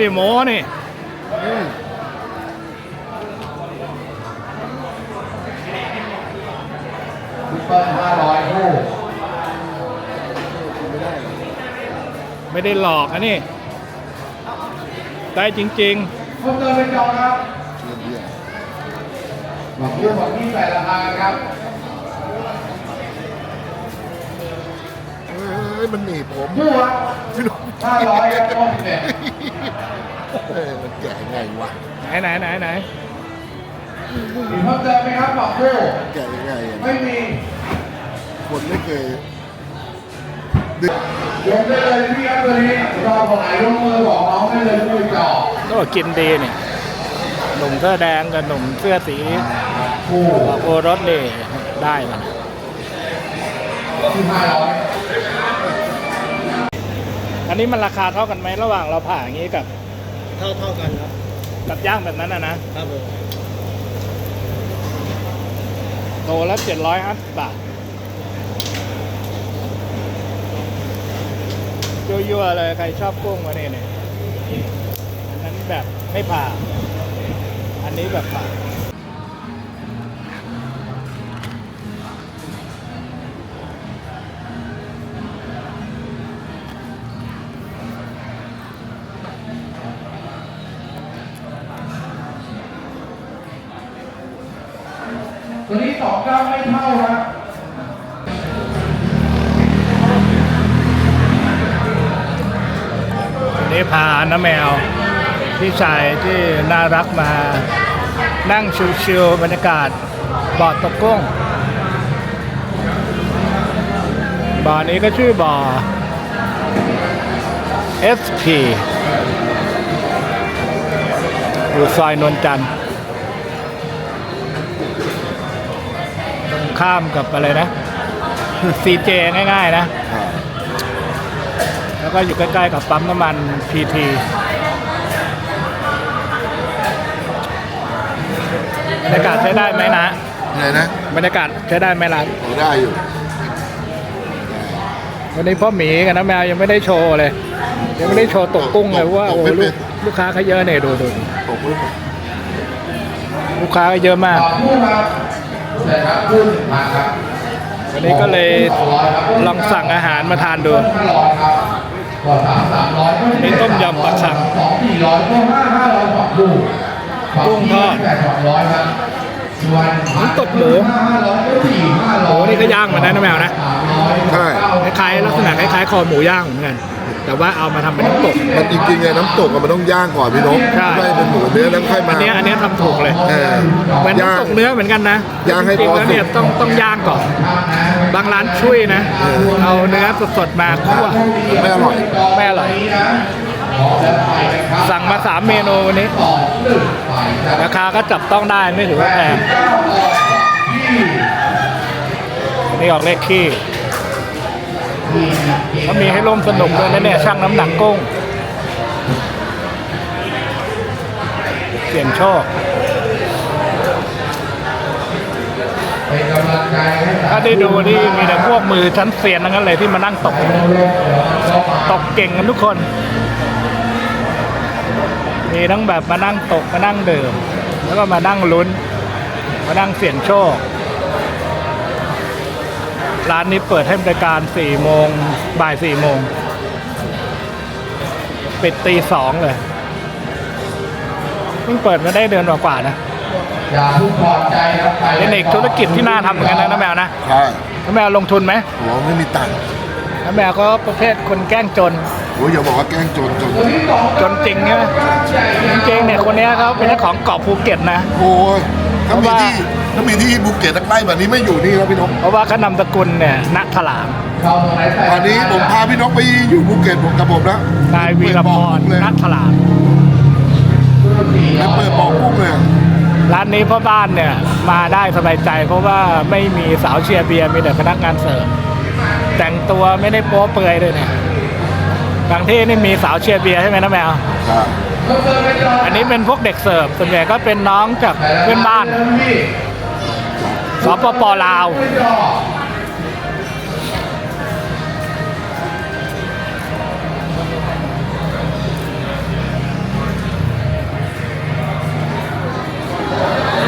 ที่พันห้านี่ดิโมนี่ซุปเปอร์ห้าร้อยคู่ไม่ได้หลอกอันนี้ได้จริงเพิ่มเติมเป็นจองครับบอกคู่บอกที่แปดราคาครับเฮ้ยมันหนีบผม คู่ครับพี่น้องห้าร้อยครับต้นเนี่ย เออมันแก่ไงวะๆไหนไหนไหนไหนมีเพิ่มเติมไหมครับบอกคู่แก่ยังไงอะไม่มีคนไม่เคยดึกยกได้เลยพี่ครับตัวนี้รอคนไหนยกมือบอกน้องได้เลยมือจ่อก็กินดีนี่หนุ่มเสื้อแดงกับหนุ่มเสื้อสีคู่โอรสนี่ได้มันที่ห้าร้อยอันนี้มันราคาเท่ากันไหมระหว่างเราผ่าอย่างนี้กับ เท่าเท่ากันครับกับย่างแบบนั้นนะนะครับผมโลละเจ็ดร้อยห้าสิบบาทยั่วๆเลยใครชอบกุ้งมาเนี่ยเนี่ยอันนั้นแบบไม่ผ่า อันนี้แบบผ่า ตัวนี้สองเก้าไม่เท่าครับนี้พาน้าแมว พี่ชายที่น่ารักมา นั่งชิวๆบรรยากาศบ่อตกกุ้งบ่อนี้ก็ชื่อบ่อ SP อยู่ซอยนวลจันทร์ ข้ามกับอะไรนะ CJ ง่ายๆนะ แล้วก็อยู่ใกล้ๆกับปั๊มน้ำมัน PT บรรยากาศใช้ได้ไหมนะอะไรนะบรรยากาศใช้ได้ไหมล่ะเราได้อยู่ วันนี้พ่อหมีกับน้าแมวยังไม่ได้โชว์เลย ยังไม่ได้โชว์ตกกุ้งเลยว่าโอ้ลูกลูกค้าเขาเยอะเนี่ยดูดูดูตกพื้นลูกค้าก็เยอะมากต่อคู่ ครับเสร็จครับคู่หนึ่งพันครับวันนี้ก็เลยลองสั่งอาหารมาทานดูห้าร้อยครับก็สามสามร้อยมีต้มยำปลาคังสองสี่ร้อยก็ห้าห้าร้อยสองคู่กุ้งทอดแปดสองร้อยครับส่วนน้ำตกหมูห้าห้าร้อยก็สี่ห้าร้อยโอ้นี่ก็ย่างเหมือนกันนะแมวนะสามร้อยใช่ คล้ายๆลักษณะคล้ายๆคอหมูย่างเหมือนกัน แต่ว่าเอามาทำเป็นน้ำตก มันจริงๆไงน้ำตกอะมันต้องย่างก่อนพี่นกใช่ ไม่เป็นหมูเนื้อแล้วค่อยมาอันเนี้ยอันเนี้ยทำถูกเลยเออเหมือนย่าง น้ำตกเนื้อเหมือนกันนะย่างให้จริงๆพอแล้วเนี่ยสุก ต้องต้องย่างก่อนบางร้านช่วยนะ เอาเนื้อสดๆมาคั่วไม่อร่อย ไม่อร่อย สั่งมาสามเมนูวันนี้ ราคาก็จับต้องได้ไม่ถือว่าแพงอันนี่ออกเลขขี้ เขามีให้ร่วมสนุกด้วยนะเนี่ยช่างน้ำหนักกุ้งเสี่ยงโชคถ้าได้ดูนี่มีแต่พวกมือชั้นเซียนทั้งนั้นเลยที่มานั่งตก ตกเก่งกันทุกคน มีทั้งแบบมานั่งตกมานั่งเดื่มแล้วก็มานั่งลุ้น มานั่งเสี่ยงโชค ร้านนี้เปิดให้บริการ4โมงบ่าย4โมง ปิดตีสองเลยเพิ่งเปิดมาได้เดือนกว่าๆนะอย่าเพิ่งพอใจครับไปเป็นอีกธุรกิจที่น่าทำเหมือนกันนะน้าแมวนะใช่น้าแมวลงทุนไหมโอ้ไม่มีตังค์น้าแมวก็ประเภทคนแกล้งจน โอ้ยอย่าบอกว่าแกล้งจนจนตัวที่สองจนจริงใช่ไหมจริงๆเนี่ยคนเนี้ยเขาเป็นเจ้าของเกาะภูเก็ตนะ โอ้ย ถ้ามีเพราะว่าที่ถ้ามีที่ภูเก็ตสักไร่แบบนี้ไม่อยู่นี่แล้วพี่นกเพราะว่าเขานำตระกุลเนี่ยณถลามเข้าตรงไหนแต่ตอนนี้ผมพาพี่นกไปอยู่ภูเก็ตผมกับผมนะนายวีรพรเลยณถลามไปเปิดบ่อกุ้งเลยร้านนี้พ่อบ้านเนี่ยมาได้สบายใจ เพราะว่าไม่มีสาวเชียร์เบียร์มีแต่พนักงานเสิร์ฟแต่งตัวไม่ได้โป๊เปลือยด้วยเนี่ยบางที่นี่มีสาวเชียร์เบียร์ใช่ไหมนะแมวใช่ อันนี้เป็นพวกเด็กเสิร์ฟส่วนใหญ่ก็เป็นน้องจากเพื่อนบ้านสปปลาว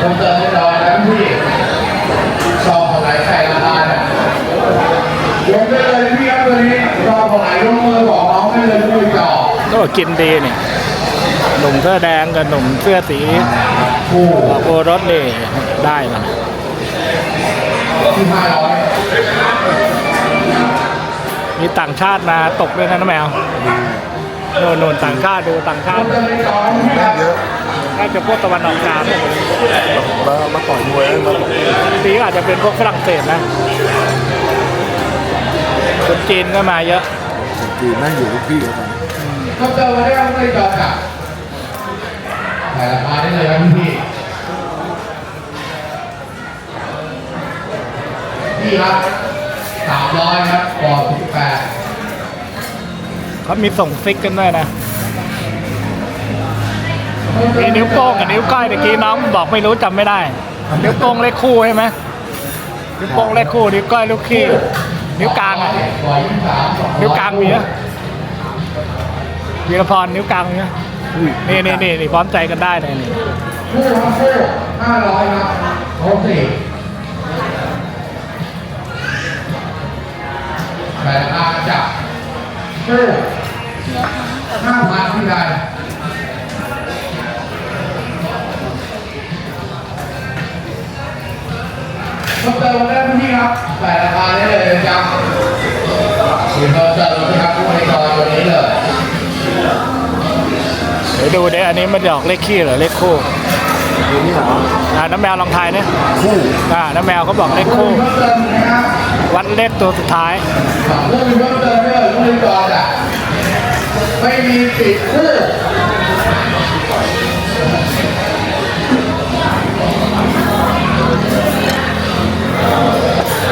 ผมเจอเรียบรอยแล้วพี่ซองของไหลใส่ละลายยกได้เลยพี่ครับตัวนี้ซององไหลยกมือบอกน้องไม่เลยพี่จ่อก็กินดีนี่ มเสื้อแดงกับหนุ่มเสื้อสีคู่โอรสนี่ได้มาที่ห้าร้อยมีต่างชาติมาตกด้วยนะน้าแมวโน่นโน่นต่างชาติดูต่างชาติจะไม่ต่อที่ครับเยอะน่าจะพวกตะวันออกกลางมามาต่อยมวยมาต่อยปีอาจจะเป็นพวกฝรั่งเศสนะคนจีนก็มาเยอะจีนนั่งอยู่ทุกที่ครับก็เจอมาได้ไม่จอจับ แต่ราคาได้เลยครับพี่พี่ครับสามร้อยครับก่อสิบแปดเขามีส่งฟิกกันด้วยนะมีนิ้วโป้งกับนิ้วก้อยตะกี้น้องบอกไม่รู้จำไม่ได้ นิ้วโป้งเลขคู่ใช่ไหมนิ้วโป้งเลขคู่ นิ้วก้อยลูกขี้นิ้วกลางอะก่อยี่สิบสามสองร้อยนิ้วกลางมีอะวีรพรนิ้วกลางมีอะ นี่นี่นี่นี่พร้อมใจกันได้เลยนี่คู่ครับคู่ห้าร้อยครับครบสี่แต่ราคาจับคู่ห้าพันที่ใดเพิ่มเติมได้ที่ครับแต่ราคาได้เลยนะครับมีเพิ่มเติม ดี๋ยวดูเดี๋ยวอันนี้มันจะออกเลขขี้เหรอเลขคู่ตัวนี้เหรออ่าน้ำแมวลองทายเนี่ยคู่อ่าน้ำแมวเขาบอกเลขผู้คู่เพิ่มเติมนะครับวัดเลขตัวสุดท้ายฝั่งผู้มีเพิ่มเติมได้เลยผู้บริการอะไม่มีปิดคู่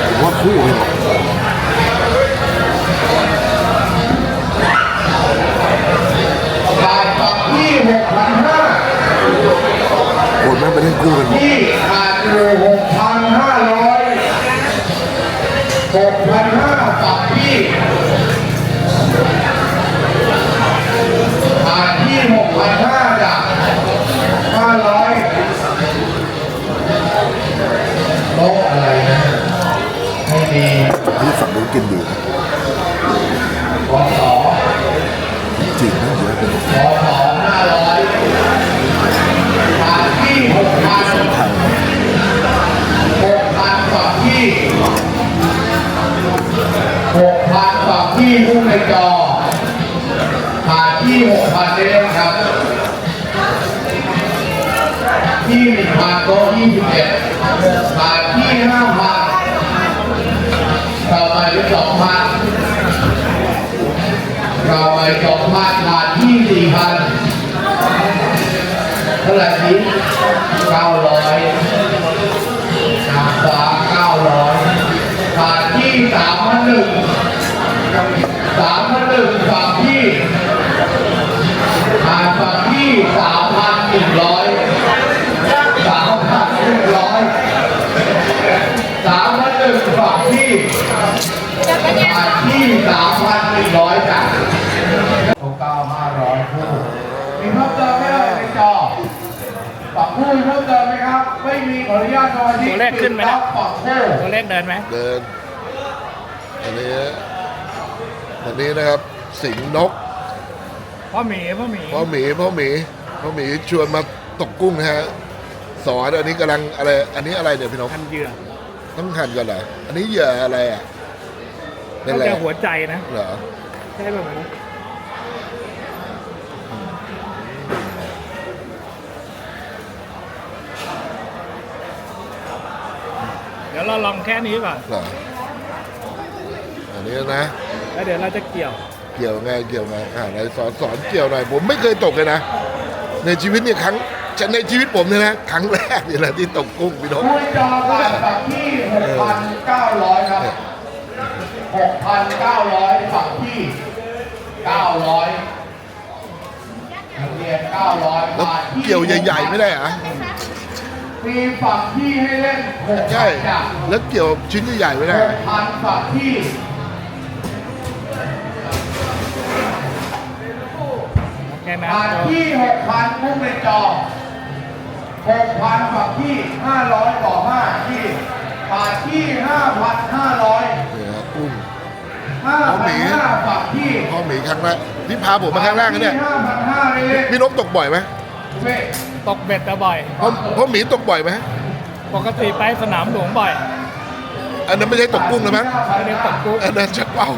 ผมว่าคู่เลย คนแต่อไปสองพันผ่านที่สี่พันเท่าไหร่นี้เก้าร้อยทางขวา900ผ่านที่3ามพันหนึ่งสามพันหนึ่งฝั่งที่ผ่านฝั่งที่สามพันหนึ่งร้อยสามพันหนึ่งร้อยสามพันหนึ่งฝั่งที่ผ่านที่สามพันหนึ่งร้อยจ้ะโอเก้าห้าร้อยคู่ มีเพิ่มเติมไหมเอ่ยในจอฝั่งคู่มีเพิ่มเติมไหมครับ ไม่มีขออนุญาตสมาชิกตัวเลขขึ้นไหมคนะรับฝั่งคู่ตัวเลขเดินไหมเดินอันนี้อันนี้นะครับ สิงห์นกพ่อหมีพ่อหมีพ่อหมีพ่อหมีพ่อหมีชวนมาตกกุ้งนะฮะสอนอันนี้กำลังอะไร อันนี้อะไรเนี่ยพี่นกทันเหยื่อต้องหั่นก่อนเหรออันนี้เหยื่ออะไรอะเป็นก็อะไรจะหัวใจนะเหรอ ใช่แบบนั้น เดี๋ยวเราลองแค่นี้ก่อนเหรออันนี้นะ แล้วเดี๋ยวเราจะเกี่ยวเกี่ยวไงเกี่ยวไงอ่าไหนสอนสอนเกี่ยวหน่อยผมไม่เคยตกเลยนะ ในชีวิตเนี่ยครั้งจะในชีวิตผมเนี่ยนะครั้งแรกนี่แหละที่ตกกุ้งพี่นกคู่จอกันฝั่งที่ 6,900 ครับ 6,900 ฝั่งที่ 900นักเรียน900แล้วบาทที่เกี่ยวใหญ่ๆไม่ได้เหรอะ มีฝั่งที่ให้เล่นใช่6,000จ้ะแล้วเกี่ยวชิ้นใหญ่ๆไม่ได้6,000ฝั่งที่แค่นั้นบาทที่ 6,000พุ่งในจอ 6,000ฝั่งที่ 500 ต่อ 5 ที่บาทที่ 5,500 เนี่ยฮะกุ้งห้าพ่อหพัมีนห้าฝากพี่พ่อหมีครั้งแรกนี่พาผมมาครั้งแรกนะเนี่ยห้าพันห้าเลยพี่นพตกบ่อยไหมเว้ย ตกเบ็ดก็บ่อยพ่อพ่อหมีตกบ่อยไหมปกติไปสนามหลวงบ่อยอันนั้นไม่ใช่ตกกุ้งนะมั้งไม่ได้ตกกุ้งอันนั้นชักเป้า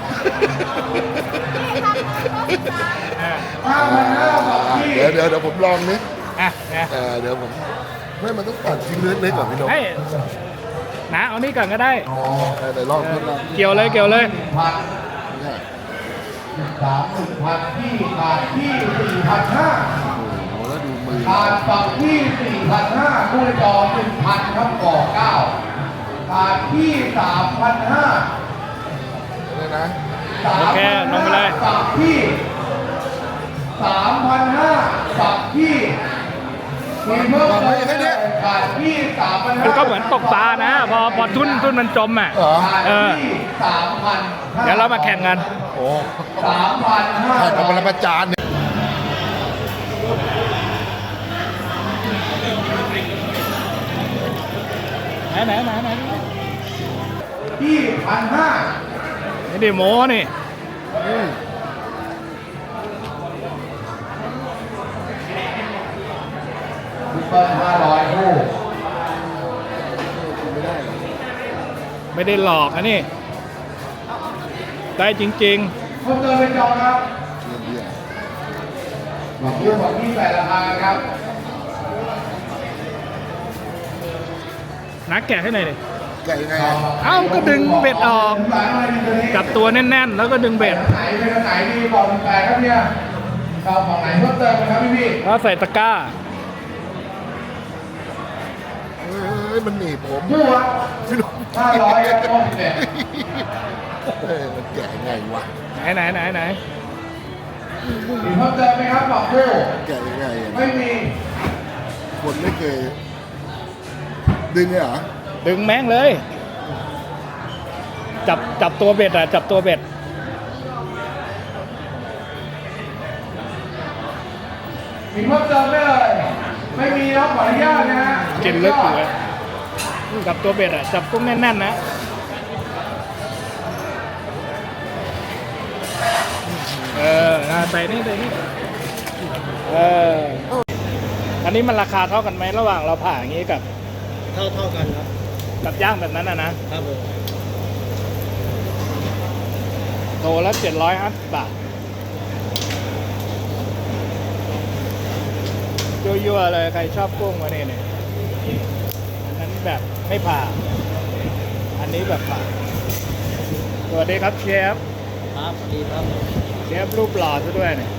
อะห้าพันห้าฝากพี่เดี๋ยวเดี๋ยวเดี๋ยวผมลองนี่อะเนี่ยเออเดี๋ยวผมไม่มันต้องตัดชิ้นเล็กๆก่อนพี่นพเฮ้ยนะเอานี่ก่อนก็ได้เออเดี๋ยวลองทดลองเกี่ยวเลยเกี่ยวเลยพันเนี่ยสามหนึ่งพันพี่ขาดพี่สี่พันห้า ขาดฝั่งพี่สี่พันห้าคู่จอหนึ่งพันครับก่อเก้าขาดพี่สามพันห้าเลยนะโอเคลงไปเลยฝั่งพี่สามพันห้าฝั่งพี่มีเพิ่มเติมไหมขาดพี่สามพันห้าคือก็เหมือนตกปลานะ พอพอทุ่นทุ่นมันจมอะเหรอขาดเออพี่สามพันเดี๋ยวเรามาแข่งกันโอ้สามพันห้าถ่ายกับปรมาจารย์เนี่ย ไหนไหนไหนไหนพี่พันห้านี่ดิโมนี่อืมพี่เปิ้ลห้าร้อยคู่ไม่ได้หรอกไม่ได้หลอกนะนี่ ได้จริงเพิ่มเติมเป็นจองครับเรื่องเบี้ยบอกพี่บอกพี่แปดราคาครับ นักแกะให้หน่อยดิแกะยังไงอะเอ้าก็ดึงเบ็ดออกจับตัวแน่นๆ แล้วก็ดึงเบ็ดไหนเป็นไหนดีบอกเป็นแปดครับเนี่ยเราฝั่งไหนเพิ่มเติมไหมครับพี่พี่แล้วใส่ตะกร้าเฮ้ยมันหนีบผมคู่ครับพี่นพห้าร้อยครับต้นเนี่ยเฮ้ยมันแกะยังไงวะไหนไหนไหนไหนมีเพิ่มเติมไหมครับบอกคู่แกะยังไงอะไม่มีคนไม่เคย ดึงเลยเหรอดึงแม่งเลย จับจับตัวเบ็ดอะ จับตัวเบ็ด มีเพิ่มเติมไหมเลยไม่มีครับขออนุญาตนะฮะกินลึกอยู่เลยจับตัวเบ็ดอะ จับกุ้งแน่นๆนะ เออน่าใส่นี่ใส่นี่เออ อันนี้มันราคาเท่ากันไหมระหว่างเราผ่าอย่างนี้กับ เท่าเท่ากันครับกับย่างแบบนั้นอะนะครับผมโลละเจ็ดร้อยห้าสิบบาทยั่วๆเลยใครชอบกุ้งมาเนี่ยเนี่ยอันนั้นแบบไม่ผ่า อันนี้แบบผ่าสวัสดีครับเชฟครับดีครับเชฟรูปหล่อซะด้วยเนี่ย